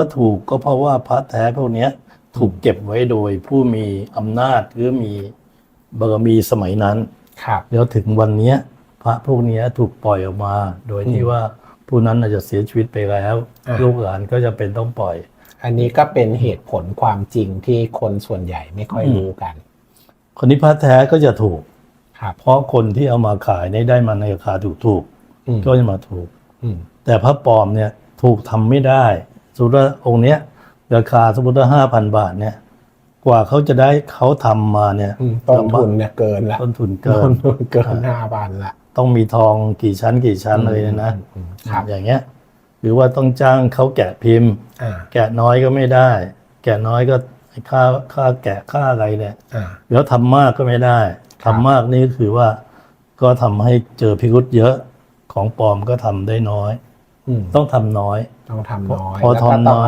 ก็ถูกก็เพราะว่าพระแท้พวกเนี้ยถูกเก็บไว้โดยผู้มีอำนาจหรือมีบารมีสมัยนั้น ครับ แล้วถึงวันเนี้ยพระพวกเนี้ยถูกปล่อยออกมา โดยที่ว่าผู้นั้นอาจจะเสียชีวิตไปแล้ว อ่า ลูกหลานก็จะเป็นต้องปล่อย อันนี้ก็เป็นเหตุผลความจริงที่คนส่วนใหญ่ไม่ค่อยอืม รู้กัน คนที่พระแท้ก็จะถูก ครับ เพราะคนที่เอามาขายเนี่ยได้มาในราคาถูกอืมๆก็จะมาถูก อืมแต่พระปลอมเนี่ยถูกทำไม่ได้ สมมติว่าองค์เนี้ยราคาสมมติว่าห้าพันบาทเนี่ย กว่าเขาจะได้เขาทำมาเนี่ยอืมต้นทุนเนี่ยเกินละต้นทุนเกิต้นนทุนเกินห้าพันละต้องมีทองกี่ชั้นกี่ชั้นเลยนะอืมครับอย่างเงี้ย หรือว่าต้องจ้างเขาแกะพิมพ์อ่าแกะน้อยก็ไม่ได้ แกะน้อยก็ค่าค่าแกะค่าอะไรเนี่ยอ่าแล้วทำมากก็ไม่ได้ครัทำบมากนี่ก็คือว่าก็ทำให้เจอพิรุษเยอะของปลอมก็ทำได้น้อยอืม ต้องทำน้อย ต้องทำน้อย พอแล้วก็ทำต้น้องอย